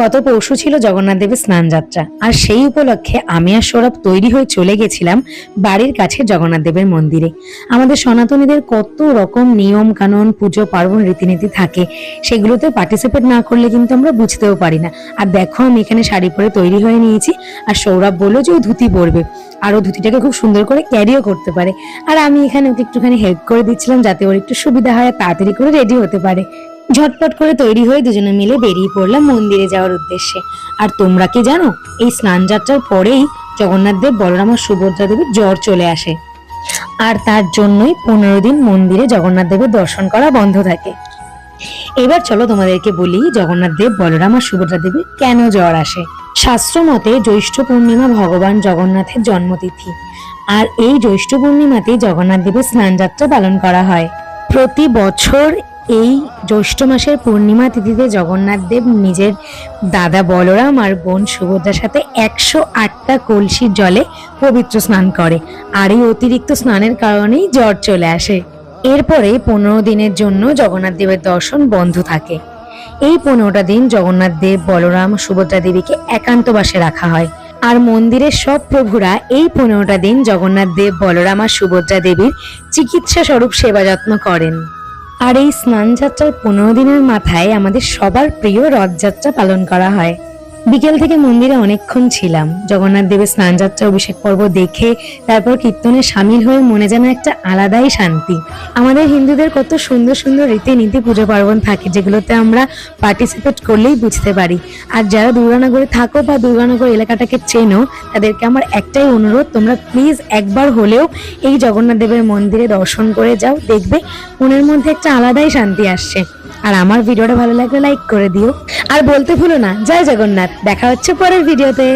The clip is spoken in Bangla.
গত পরশু ছিল জগন্নাথ দেবের স্নান যাত্রা আর সেই উপলক্ষে আমি আর সৌরভ তৈরি হয়ে চলে গেছিলাম বাড়ির কাছে জগন্নাথ দেবের মন্দিরে। আমাদের সনাতনীদের কত রকম নিয়ম কানুন, পুজো, পার্বণ রীতিনীতি থাকে, সেগুলোতে পার্টিসিপেট না করলে কিন্তু আমরা বুঝতেও পারি না। আর দেখো আমি এখানে শাড়ি পরে তৈরি হয়ে নিয়েছি, আর সৌরভ বলল যে ও ধুতি পরবে, আর ও ধুতিটাকে খুব সুন্দর করে ক্যারিও করতে পারে। আর আমি এখানে ওকে একটুখানি হেল্প করে দিচ্ছিলাম যাতে ওর একটু সুবিধা হয়, আর তাড়াতাড়ি করে রেডি হতে পারে। ঝটপট করে তৈরি হয়ে দুজনে মিলে বেরিয়ে পড়লাম মন্দিরে যাওয়ার উদ্দেশ্যে। আর তোমরা কি জানো, এই স্নান যাত্রার পরেই জগন্নাথ দেব, বলরাম আর সুভদ্রা দেবীর জ্বর চলে আসে। আর তার জন্যই পনেরো দিন মন্দিরে জগন্নাথ দেবের দর্শন করা বন্ধ থাকে। এবার চলো তোমাদেরকে বলি, জগন্নাথ দেব, বলরাম আর সুভদ্রা দেবীর কেন জ্বর আসে? শাস্ত্র মতে জ্যৈষ্ঠ পূর্ণিমা ভগবান জগন্নাথের জন্মতিথি। আর এই জ্যৈষ্ঠ পূর্ণিমাতে জগন্নাথ দেবের স্নান যাত্রা পালন করা হয়। প্রতি বছর এই জ্যৈষ্ঠ মাসের পূর্ণিমা তিথিতে জগন্নাথ দেব নিজের দাদা বলরাম আর বোন সুভদ্রার সাথে একশো আটটা কলসির জলে পবিত্র স্নান করে। আর এই অতিরিক্ত স্নানের কারণেই জ্বর চলে আসে। এরপরে পনেরো দিনের জন্য জগন্নাথ দেবের দর্শন বন্ধ থাকে। এই পনেরোটা দিন জগন্নাথ দেব, বলরাম, সুভদ্রা দেবীকে একান্তবাসে রাখা হয়। আর মন্দিরের সব প্রভুরা এই পনেরোটা দিন জগন্নাথ দেব, বলরাম আর সুভদ্রা দেবীর চিকিৎসা স্বরূপ সেবা যত্ন করেন। আর এই স্নানযাত্রার পনেরো দিনের মাথায় আমাদের সবার প্রিয় রথযাত্রা পালন করা হয়। বিকেল থেকে মন্দিরে অনেকক্ষণ ছিলাম। জগন্নাথ দেবের স্নান যাত্রা অভিষেক পর্ব দেখে তারপর কীর্তনে সামিল হয়ে মনে যেন একটা আলাদাই শান্তি। আমাদের হিন্দুদের কত সুন্দর সুন্দর রীতিনীতি পুজো পার্বণ থাকে, যেগুলোতে আমরা পার্টিসিপেট করলেই বুঝতে পারি। আর যারা দুর্গানগরে থাকো বা দুর্গানগর এলাকাটাকে চেনো, তাদেরকে আমার একটাই অনুরোধ, তোমরা প্লিজ একবার হলেও এই জগন্নাথ দেবের মন্দিরে দর্শন করে যাও, দেখবে মনের মধ্যে একটা আলাদাই শান্তি আসছে। আর আমার ভিডিওটা ভালো লাগলে লাইক করে দিও। আর বলতে ভুলো না। জয় জগন্নাথ। দেখা হচ্ছে পরের ভিডিওতে।